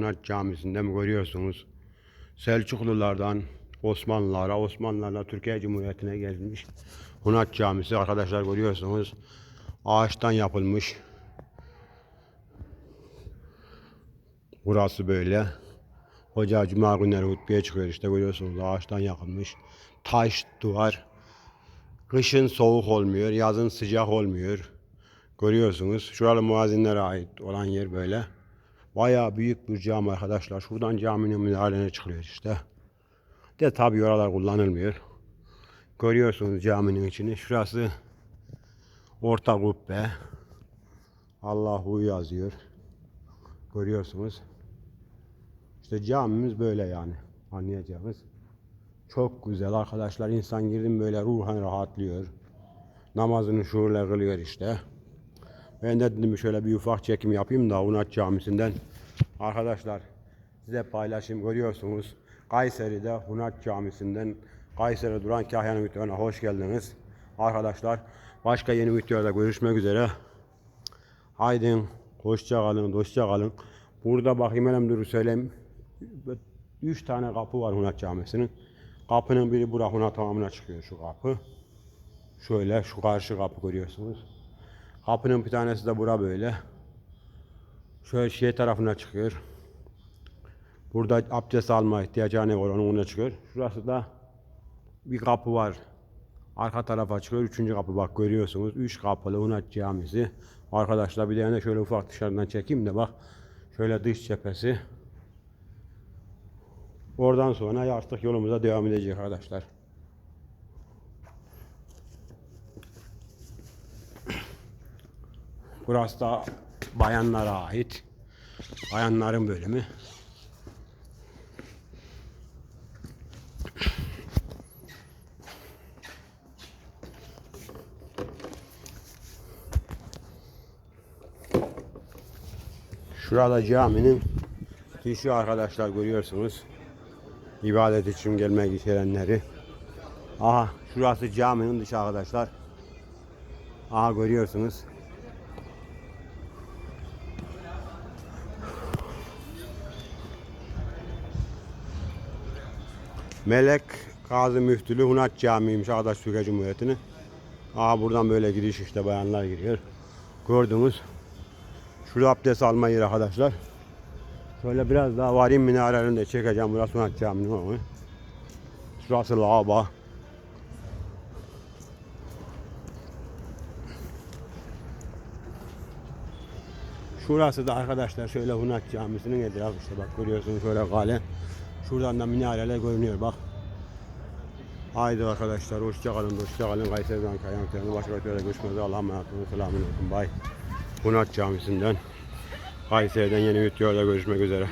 Sunat Camisi'nde mi görüyorsunuz? Selçuklulardan Osmanlılara, Osmanlılarla Türkiye Cumhuriyeti'ne gelmiş. Hunat Camisi arkadaşlar görüyorsunuz. Ağaçtan yapılmış. Burası böyle. Hoca Cuma günleri hutbeye çıkıyor işte görüyorsunuz ağaçtan yapılmış. Taş duvar. Kışın soğuk olmuyor, yazın sıcak olmuyor. Görüyorsunuz. Şuralı muazinlere ait olan yer böyle. Bayağı büyük bir cami arkadaşlar. Şuradan caminin minarene çıkıyor işte. De tabii oralar kullanılmıyor. Görüyorsunuz caminin içini. Şurası orta kubbe. Allahu yazıyor. Görüyorsunuz. İşte camimiz böyle yani. Anlayacağınız. Çok güzel arkadaşlar. İnsan girdim böyle ruhen rahatlıyor. Namazını şuurla kılıyor işte. Ben de dedim şöyle bir ufak çekim yapayım da Unat Camisi'nden. Arkadaşlar size paylaşayım görüyorsunuz. Kayseri'de Hunat Camisi'nden Kayseri Duran Kahya'nın videolarına hoş geldiniz. Arkadaşlar başka yeni videoda görüşmek üzere. Haydi hoşça kalın, dostça kalın. Burada bakayım hemen dur söyleyeyim. Üç tane kapı var Hunat Camisi'nin. Kapının biri bura Hunat tamamına çıkıyor şu kapı. Şöyle şu karşı kapı görüyorsunuz. Kapının bir tanesi de bura böyle. Şöyle şey tarafına çıkıyor. Burada abdest alma ihtiyacı ne var onun önüne çıkıyor. Şurası da bir kapı var. Arka tarafa çıkıyor. Üçüncü kapı bak görüyorsunuz. Üç kapılı Unat Camisi. Arkadaşlar bir tane şöyle ufak dışarıdan çekeyim de bak. Şöyle dış cephesi. Oradan sonra artık yolumuza devam edeceğiz arkadaşlar. Burası da bayanlara ait. Bayanların bölümü. Şurada caminin dışı arkadaşlar görüyorsunuz. İbadet için gelmek isteyenleri. Aha şurası caminin dışı arkadaşlar. Aha görüyorsunuz. Melek Gazi Müftülü Hunat Camii'ymiş Ağdaş Türkiye Cumhuriyeti'nin. Aa buradan böyle giriş işte bayanlar giriyor. Gördünüz. Şurada abdest alma yeri arkadaşlar. Şöyle biraz daha varayım minarelerini de çekeceğim. Burası Hunat Camii'nin. Şurası lavabo. Şurası da arkadaşlar şöyle Hunat Camisi'nin etrafı işte bak görüyorsunuz şöyle kale. Şuradan da minareler görünüyor bak. Haydi arkadaşlar hoşça kalın, hoşça kalın. Kayseri'den kayan başka bir görüşmek üzere. Allah'a emanet olun. Selamun. Bay. Hunat Camisi'nden Kayseri'den yeni videoda görüşmek üzere.